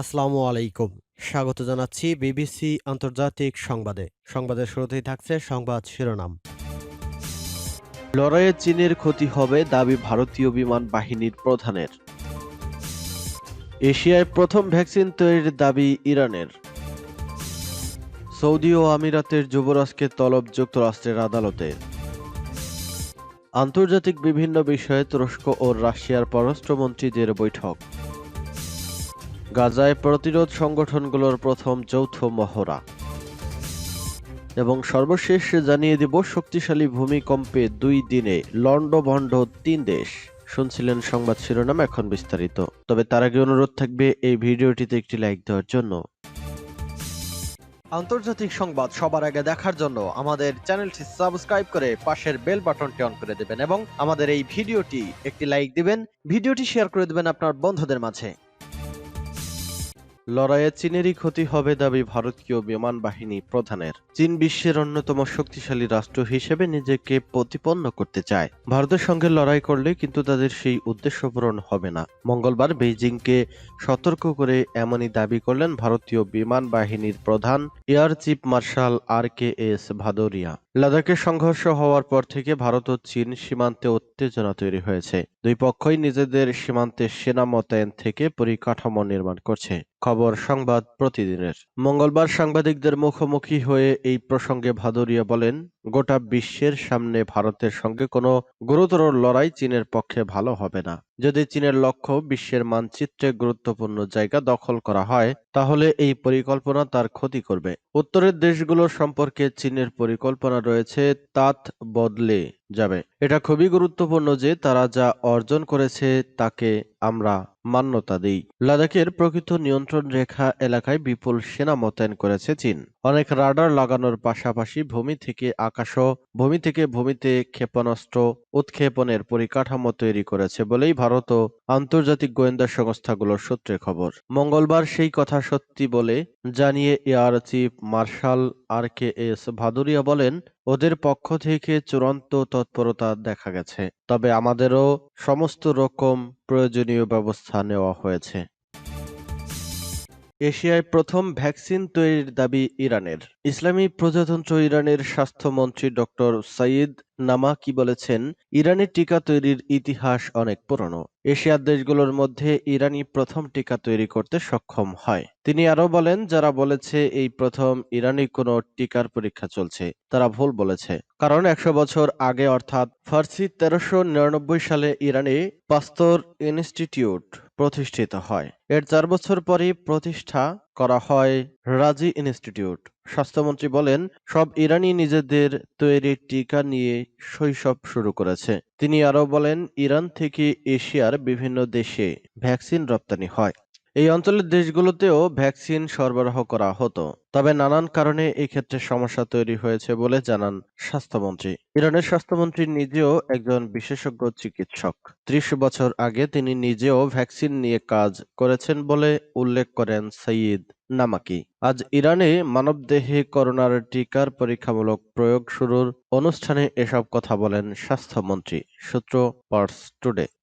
আসসালামু আলাইকুম। স্বাগত জানাচ্ছি বিবিসি আন্তর্জাতিক সংবাদে। সংবাদের শুরুতেই থাকছে সংবাদ শিরোনাম। লড়াইয়ে চীনের ক্ষতি হবে দাবি ভারতীয় বিমান বাহিনীর প্রধানের। এশিয়ায় প্রথম ভ্যাকসিন তৈরির দাবি ইরানের। সৌদি ও আমিরাতের যুবরাজকে তলব যুক্তরাষ্ট্রের আদালতে। আন্তর্জাতিক বিভিন্ন বিষয়ে তুরস্ক ও রাশিয়ার পররাষ্ট্রমন্ত্রীদের বৈঠক। গাজায় প্রতিরোধ সংগঠনগুলোর প্রথম যৌথ মহড়া। এবং সর্বশেষ জানিয়ে দেব, শক্তিশালী ভূমিকম্পে দুই দিনে লন্ডভন্ড তিন দেশ। শুনছিলেন সংবাদ শিরোনাম এখন বিস্তারিত। তবে তার আগে অনুরোধ থাকবে, এই ভিডিওটিতে একটি লাইক দেওয়ার জন্য। আন্তর্জাতিক সংবাদ সবার আগে দেখার জন্য আমাদের চ্যানেলটি সাবস্ক্রাইব করে পাশের বেল বাটনটি অন করে দেবেন এবং আমাদের এই ভিডিওটি একটি লাইক দিবেন। ভিডিওটি শেয়ার করে দেবেন আপনার বন্ধুদের মাঝে। লড়াইয়ে চীনেরই ক্ষতি হবে দাবি ভারতীয় বিমান বাহিনী প্রধানের। চীন বিশ্বের অন্যতম শক্তিশালী রাষ্ট্র হিসেবে নিজেকে প্রতিপন্ন করতে চায়। ভারতের সঙ্গে লড়াই করলে কিন্তু তাদের সেই উদ্দেশ্য পূরণ হবে না। মঙ্গলবার বেইজিংকে সতর্ক করে এমনই দাবি করলেন ভারতীয় বিমান বাহিনীর প্রধান air chief marshal R K S Bhadauria. লাদাখে সংঘর্ষ হওয়ার পর থেকে ভারত ও চীন সীমান্তে উত্তেজনা তৈরি হয়েছে। দুই পক্ষই নিজেদের সীমান্তে সেনা মোতায়েন থেকে পরিকাঠামো নির্মাণ করছে। খবর সংবাদ প্রতিদিনের। মঙ্গলবার সাংবাদিকদের মুখোমুখি হয়ে এই প্রসঙ্গে ভাদুরিয়া বলেন, গোটা বিশ্বের সামনে ভারতের সঙ্গে কোনো গুরুতর লড়াই চীনের পক্ষে ভালো হবে না। যদি চীনের লক্ষ্য বিশ্বের মানচিত্রে গুরুত্বপূর্ণ জায়গা দখল করা হয়, তাহলে এই পরিকল্পনা তার ক্ষতি করবে। উত্তরের দেশগুলোর সম্পর্কে চীনের পরিকল্পনা রয়েছে তাত বদলে যাবে। এটা খুবই গুরুত্বপূর্ণ যে তারা যা অর্জন করেছে তাকে আমরা মান্যতা দিই। লাদাখের প্রকৃত নিয়ন্ত্রণ রেখা এলাকায় বিপুল সেনা মোতায়েন করেছে চীন। অনেক রাডার লাগানোর পাশাপাশি ভূমি থেকে আকাশ ভূমি থেকে ভূমিতে ক্ষেপণাস্ত্র উৎক্ষেপণের পরিকাঠামো তৈরি করেছে বলেই ভারত ও আন্তর্জাতিক গোয়েন্দা সংস্থাগুলোর সূত্রে খবর। মঙ্গলবার সেই কথা সত্যি বলে জানিয়ে air chief marshal R K S Bhadauria বলেন, ওদের পক্ষ থেকে চূড়ান্ত তৎপরতা দেখা গেছে। তবে আমাদেরও সমস্ত রকম প্রয়োজনীয় ব্যবস্থা নেওয়া হয়েছে। এশিয়ায় প্রথম ভ্যাকসিন তৈরির দাবি ইরানের। ইসলামী প্রজাতন্ত্র ইরানের স্বাস্থ্যমন্ত্রী ডক্টর সাইদ নামাকি বলেছেন ইরানের টিকা তৈরির ইতিহাস অনেক পুরনো। এশিয়ার দেশগুলোর মধ্যে ইরানি প্রথম টিকা তৈরি করতে সক্ষম হয়। তিনি আরও বলেন, যারা বলেছে এই প্রথম ইরানি কোনো টিকার পরীক্ষা চলছে, তারা ভুল বলেছে। কারণ একশো বছর আগে, অর্থাৎ ফার্সি তেরোশো নিরানব্বই সালে ইরানে পাস্তর ইনস্টিটিউট প্রতিষ্ঠিত হয়। এর চার বছর পরই প্রতিষ্ঠা করা হয় রাজি ইনস্টিটিউট। স্বাস্থ্যমন্ত্রী বলেন, সব ইরানি নিজেদের তৈরি টিকা নিয়ে শৈশব শুরু করেছে। তিনি আরও বলেন, ইরান থেকে এশিয়ার বিভিন্ন দেশে ভ্যাকসিন রপ্তানি হয়। এই অঞ্চলের দেশগুলোতেও ভ্যাকসিন সরবরাহ করা হতো, তবে নানান কারণে ক্ষেত্রে সমস্যা তৈরি হয়েছে বলে জানান স্বাস্থ্যমন্ত্রী। ইরানের স্বাস্থ্যমন্ত্রী নিজেও একজন বিশেষজ্ঞ চিকিৎসক। ত্রিশ বছর আগে তিনি নিজেও ভ্যাকসিন নিয়ে কাজ করেছেন বলে উল্লেখ করেন সঈদ নামাকি। আজ ইরানে মানবদেহে করোনার টিকার পরীক্ষামূলক প্রয়োগ শুরুর অনুষ্ঠানে এসব কথা বলেন স্বাস্থ্যমন্ত্রী, সূত্র পার্স টুডে।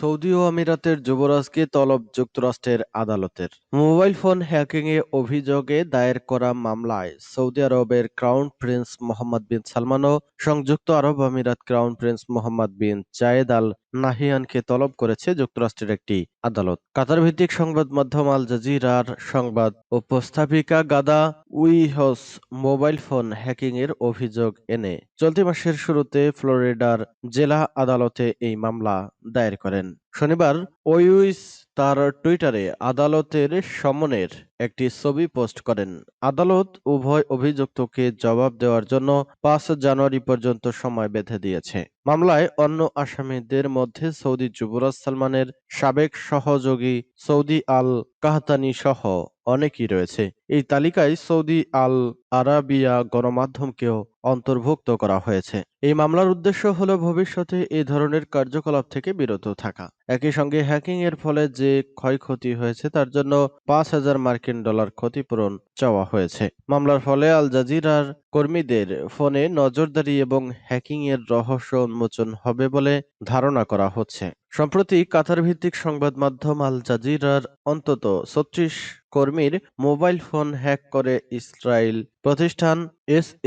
সৌদি ও আমিরাতের যুবরাজকে তলব যুক্তরাষ্ট্রের আদালতের। মোবাইল ফোন হ্যাকিং এ অভিযোগে দায়ের করা মামলায় সৌদি আরবের crown prince Mohammed bin Salman ও সংযুক্ত আরব আমিরাত crown prince Mohammed bin Zayed Al নাহিয়ানকে তলব করেছে যুক্তরাষ্ট্রের একটি আদালত। কাতার ভিত্তিক সংবাদ মাধ্যম আল জাজিরার সংবাদ উপস্থাপিকা গাদা উইহস মোবাইল ফোন হ্যাকিং এর অভিযোগ এনে চলতি মাসের শুরুতে ফ্লোরিডার জেলা আদালতে এই মামলা দায়ের করেন। শনিবার ওয়ুইস তার টুইটারে আদালতের সমনের একটি ছবি পোস্ট করেন। আদালত উভয় অভিযুক্তকে জবাব দেওয়ার জন্য পাঁচ জানুয়ারি পর্যন্ত সময় বেঁধে দিয়েছে। মামলায় অন্য আসামিদের মধ্যে সৌদি যুবরাজ সালমানের সাবেক সহযোগী সৌদি আল কাহতানি সহ অনেকেই রয়েছে। এই তালিকায় সৌদি আল আরাবিয়া গণমাধ্যমকেও অন্তর্ভুক্ত করা হয়েছে। এই মামলার উদ্দেশ্য হলো ভবিষ্যতে এই ধরনের কার্যকলাপ থেকে বিরত থাকা। একই সঙ্গে হ্যাকিং এর ফলে যে ক্ষয়ক্ষতি হয়েছে তার জন্য পাঁচ হাজার মার্কিন ডলার ক্ষতিপূরণ চাওয়া হয়েছে। মামলার ফলে আল জাজিরার কর্মীদের ফোনে নজরদারি এবং হ্যাকিং এর রহস্য উন্মোচন হবে বলে ধারণা করা হচ্ছে। সম্প্রতি কাতার ভিত্তিক সংবাদ মাধ্যম আল জাজিরার অন্তত ছত্রিশ কর্মীর মোবাইল ফোন হ্যাক করে ইসরায়েল প্রতিষ্ঠান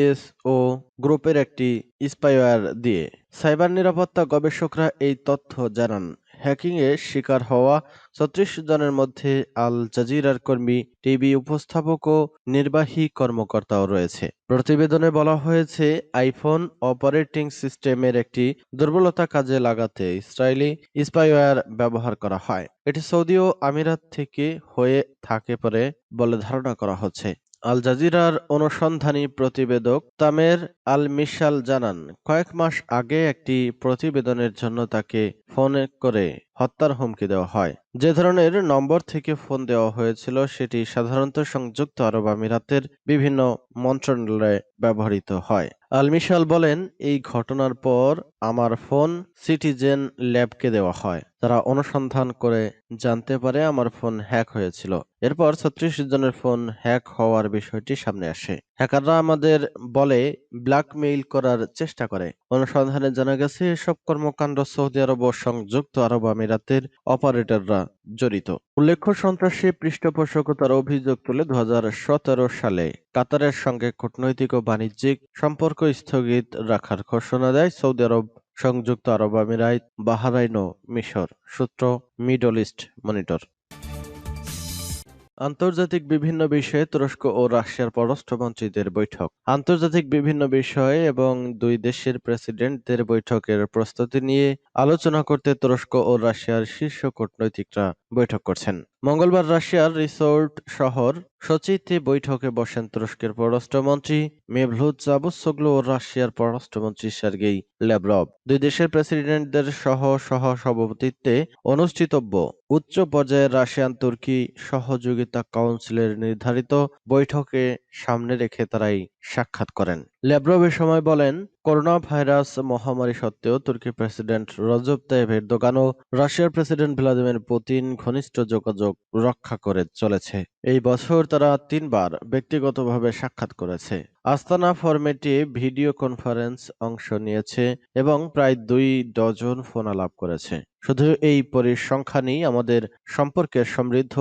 এস ও গ্রুপের একটি স্পাইওয়ার দিয়ে। সাইবার নিরাপত্তা গবেষকরা এই তথ্য জানান। হ্যাকিংয়ে শিকার হওয়া ছত্রিশ জনের মধ্যে আল জাজিরার কর্মী, টিভি উপস্থাপক ও নির্বাহী কর্মকর্তাও রয়েছে। প্রতিবেদনে বলা হয়েছে, আইফোন অপারেটিং সিস্টেমের একটি দুর্বলতা কাজে লাগাতে ইসরায়েলি স্পাইওয়্যার ব্যবহার করা হয়। এটি সৌদি ও আমিরাত থেকে হয়ে থাকে পরে বলে ধারণা করা হচ্ছে। আল জাজিরার অনুসন্ধানী প্রতিবেদক তামের আল মিশাল জানান, কয়েক মাস আগে একটি প্রতিবেদনের জন্য তাকে ফোন করে হত্যার হুমকি দেওয়া হয়। যে ধরনের নম্বর থেকে ফোন দেওয়া হয়েছিল, সেটি সাধারণত সংযুক্ত আরব আমিরাতের বিভিন্ন মন্ত্রণালয়ে ব্যবহৃত হয়। আলমিশাল বলেন, এই ঘটনার পর আমার ফোন সিটিজেন ল্যাবকে দেওয়া হয়। তারা অনুসন্ধান করে জানতে পারে আমার ফোন হ্যাক হয়েছিল। এরপর ছত্রিশ জনের ফোন হ্যাক হওয়ার বিষয়টি সামনে আসে। হ্যাকাররা আমাদের বলে, ব্ল্যাকমেইল করার চেষ্টা করে। অনুসন্ধানে জানা গেছে, এসব কর্মকাণ্ড সৌদি আরব ও সংযুক্ত আরব আমিরাতের অপারেটররা জড়িত। উল্লেখ্য, সন্ত্রাসী পৃষ্ঠপোষকতার অভিযোগ তুলে দু হাজার সতেরো সালে কাতারের সঙ্গে কূটনৈতিক ও বাণিজ্যিক সম্পর্ক স্থগিত রাখার ঘোষণা দেয় সৌদি আরব সংযুক্ত আরব আমিরাত বাহরাইন ও মিশর, সূত্র মিডল ইস্ট মনিটর। আন্তর্জাতিক বিভিন্ন বিষয়ে তুরস্ক ও রাশিয়ার পররাষ্ট্রমন্ত্রীদের বৈঠক। আন্তর্জাতিক বিভিন্ন বিষয়ে এবং দুই দেশের প্রেসিডেন্টদের বৈঠকের প্রস্তুতি নিয়ে আলোচনা করতে তুরস্ক ও রাশিয়ার শীর্ষ কূটনৈতিকরা বৈঠক করছেন। মঙ্গলবার রাশিয়ার রিসোর্ট শহর সচিতে বৈঠকে বসেন তুরস্কের পররাষ্ট্রমন্ত্রী মেভলুদ জাবুসোগলু ও রাশিয়ার পররাষ্ট্রমন্ত্রী সার্গেই ল্যাভরভ দুই দেশের প্রেসিডেন্টদের সহ সহ সভাপতিত্বে অনুষ্ঠিতব্য উচ্চ পর্যায়ের রাশিয়ান তুর্কি সহযোগিতা কাউন্সিলের নির্ধারিত বৈঠকে সামনে রেখে তারাই সাক্ষাৎ করেন। ল্যাব্রভ এ সময় বলেন, করোনা ভাইরাস মহামারী সত্ত্বেও তুর্কি প্রেসিডেন্ট রজব তাইভের এরদোগান ও রাশিয়ার প্রেসিডেন্ট ভ্লাদিমির পুতিন ঘনিষ্ঠ যোগাযোগ রক্ষা করে চলেছে। এই বছর তারা তিনবার ব্যক্তিগতভাবে সাক্ষাৎ করেছে। আস্তানা ফরম্যাটে ভিডিও কনফারেন্স অংশ নিয়েছে এবং প্রায় দুই ডজন ফোন আলাপ করেছে। শুধু এই পরিসংখ্যানই আমাদের সম্পর্কে সমৃদ্ধ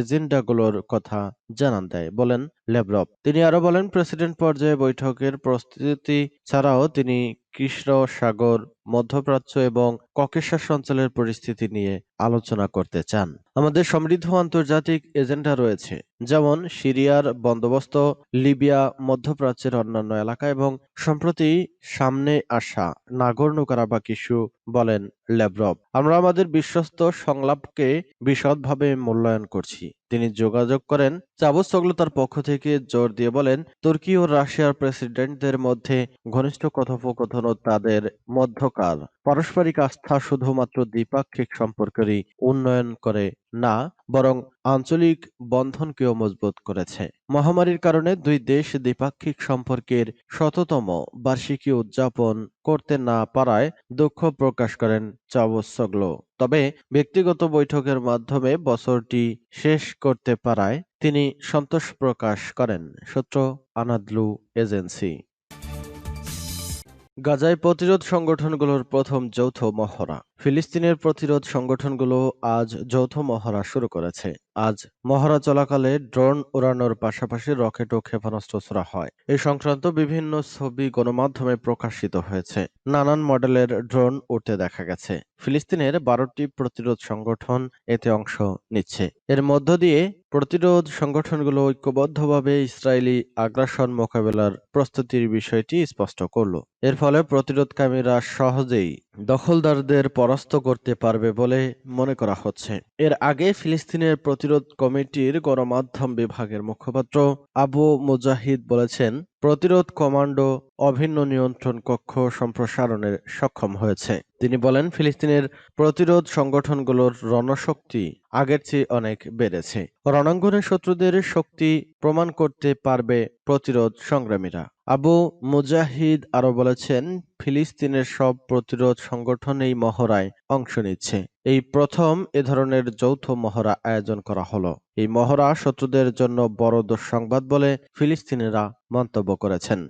এজেন্ডাগুলোর কথা জানান দেয়, বলেন লেব্রভ তিনি আরও বলেন, প্রেসিডেন্ট পর্যায়ে বৈঠকের প্রস্তুতি ছাড়াও তিনি কৃষ্ণ সাগর মধ্যপ্রাচ্য এবং ককেশাস অঞ্চলের পরিস্থিতি নিয়ে আলোচনা করতে চান। আমাদের সমৃদ্ধ আন্তর্জাতিক এজেন্ডা রয়েছে, যেমন সিরিয়ার বন্দোবস্ত, লিবিয়া, মধ্যপ্রাচ্যের অন্যান্য এলাকা এবং সম্প্রতি সামনে আসা নাগর্ণ কারাবাক ইস্যু বলেন ল্যাব্রভ আমরা আমাদের বিশ্বস্ত সংলাপকে বিশদভাবে মূল্যায়ন করছি। তিনি যোগাযোগ করেন চাবুসোগলু তার পক্ষ থেকে জোর দিয়ে বলেন, তুর্কি ও রাশিয়ার প্রেসিডেন্টদের মধ্যে ঘনিষ্ঠ কথোপকথন ও তাদের মধ্যকার পারস্পরিক আস্থা শুধুমাত্র দ্বিপাক্ষিক সম্পর্কেরই উন্নয়ন করে না, বরং আঞ্চলিক বন্ধনকেও মজবুত করেছে। মহামারীর কারণে দুই দেশ দ্বিপাক্ষিক সম্পর্কের শততম বার্ষিকী উদযাপন করতে না পারায় দুঃখ প্রকাশ করেন চাবুসোগলু তবে ব্যক্তিগত বৈঠকের মাধ্যমে বছরটি শেষ করতে পারায় তিনি সন্তোষ প্রকাশ করেন, সূত্র আনাদলু এজেন্সি। গাজায় প্রতিরোধ সংগঠনগুলোর প্রথম যৌথ মহড়া। ফিলিস্তিনের প্রতিরোধ সংগঠনগুলো আজ যৌথ মহড়া শুরু করেছে। আজ মহড়া চলাকালে ড্রোন উড়ানোর পাশাপাশি রকেট ও ক্ষেপণাস্ত্র ছোড়া হয়। এই সংক্রান্ত বিভিন্ন ছবি গণমাধ্যমে প্রকাশিত হয়েছে। নানান মডেলের ড্রোন উঠতে দেখা গেছে। ফিলিস্তিনের বারোটি প্রতিরোধ সংগঠন এতে অংশ নিচ্ছে। এর মধ্য দিয়ে প্রতিরোধ সংগঠনগুলো ঐক্যবদ্ধভাবে ইসরায়েলি আগ্রাসন মোকাবেলার প্রস্তুতির বিষয়টি স্পষ্ট করল। এর ফলে প্রতিরোধকামীরা সহজেই দখলদারদের পরাস্ত করতে পারবে বলে মনে করা হচ্ছে। এর আগে ফিলিস্তিনের প্রতিরোধ কমিটির গণমাধ্যম বিভাগের মুখপাত্র আবু মুজাহিদ বলেছেন প্রতিরোধ কমান্ডো অভিন্ন নিয়ন্ত্রণ কক্ষ সম্প্রসারণে সক্ষম হয়েছে। তিনি বলেন, ফিলিস্তিনের প্রতিরোধ সংগঠনগুলোর রণশক্তি আগের চেয়ে অনেক বেড়েছে। রণাঙ্গনে শত্রুদের শক্তি প্রমাণ করতে পারবে প্রতিরোধ সংগ্রামীরা। আবু মুজাহিদ আরও বলেছেন, ফিলিস্তিনের সব প্রতিরোধ সংগঠন এই মহড়ায় অংশ নিচ্ছে। এই প্রথম এ ধরনের যৌথ মহড়া আয়োজন করা হলো। এই মহড়া শত্রুদের জন্য বড় দুঃসংবাদ বলে ফিলিস্তিনিরা মন্তব্য করেছেন।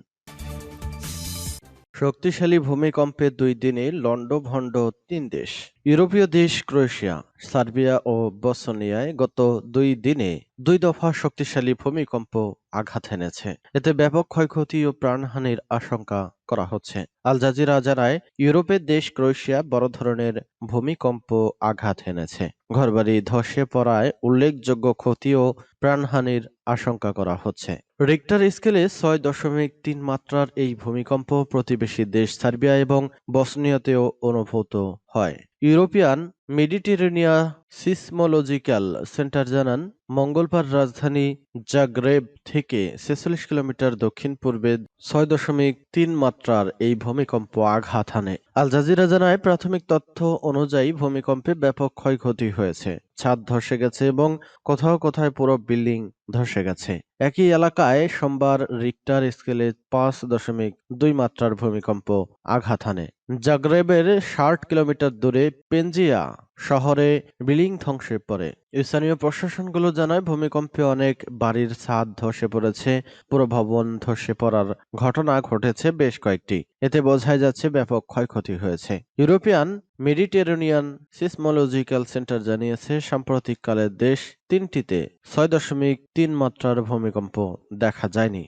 শক্তিশালী ভূমিকম্পে দুই দিনে লন্ডভন্ড তিন দেশ, ইউরোপীয় দেশ ক্রোয়েশিয়া, সার্বিয়া ও বসনিয়ায় গত দুই দিনে দুই দফা শক্তিশালী ভূমিকম্প আঘাত এনেছে। এতে ব্যাপক ক্ষয়ক্ষতি ও প্রাণহানির আশঙ্কা করা হচ্ছে। আল জাজিরা জানায়, ইউরোপের দেশ ক্রোয়েশিয়া বড় ধরনের ভূমিকম্প আঘাত এনেছে। ঘরবাড়ি ধসে পড়ায় উল্লেখযোগ্য ক্ষতি ও প্রাণহানির আশঙ্কা করা হচ্ছে। রিক্টার স্কেলে ছয় দশমিক তিন মাত্রার এই ভূমিকম্প প্রতিবেশী দেশ সার্বিয়া এবং বসনিয়াতেও অনুভূত। হয়। ইউরোপিয়ান মেডিটেরেনিয়া সিসমোলজিক্যাল সেন্টার জানান, মঙ্গলবার রাজধানী জাগ্রেব থেকে ছেচল্লিশ কিলোমিটার দক্ষিণ পূর্বে ছয় দশমিক তিন মাত্রার এই ভূমিকম্প আঘাত হানে। আল জাজিরা জানায়, প্রাথমিক তথ্য অনুযায়ী ভূমিকম্পে ব্যাপক ক্ষয়ক্ষতি হয়েছে। ছাদ ধসে গেছে এবং কোথাও কোথায় পুরো বিল্ডিং ধসে গেছে। একই এলাকায় সোমবার রিক্টার স্কেলে পাঁচ দশমিক দুই মাত্রার ভূমিকম্প আঘাত হানে। জাগ্রেবের ষাট কিলোমিটার দূরে পেঞ্জিয়া শহরে বিলিং ধ্বংসে পড়ে স্থানীয় প্রশাসনগুলো জানায়, ভূমিকম্পে অনেক বাড়ির ছাদ ধসে পড়েছে পুরো ভবন ধসে পড়ার ঘটনা ঘটেছে বেশ কয়েকটি। এতে বোঝাই যাচ্ছে ব্যাপক ক্ষয়ক্ষতি হয়েছে। ইউরোপিয়ান মেডিটেরেনিয়ান সিসমোলজিক্যাল সেন্টার জানিয়েছে, সাম্প্রতিককালে দেশ তিনটিতে ছয় দশমিক তিন মাত্রার ভূমিকম্প দেখা যায়নি।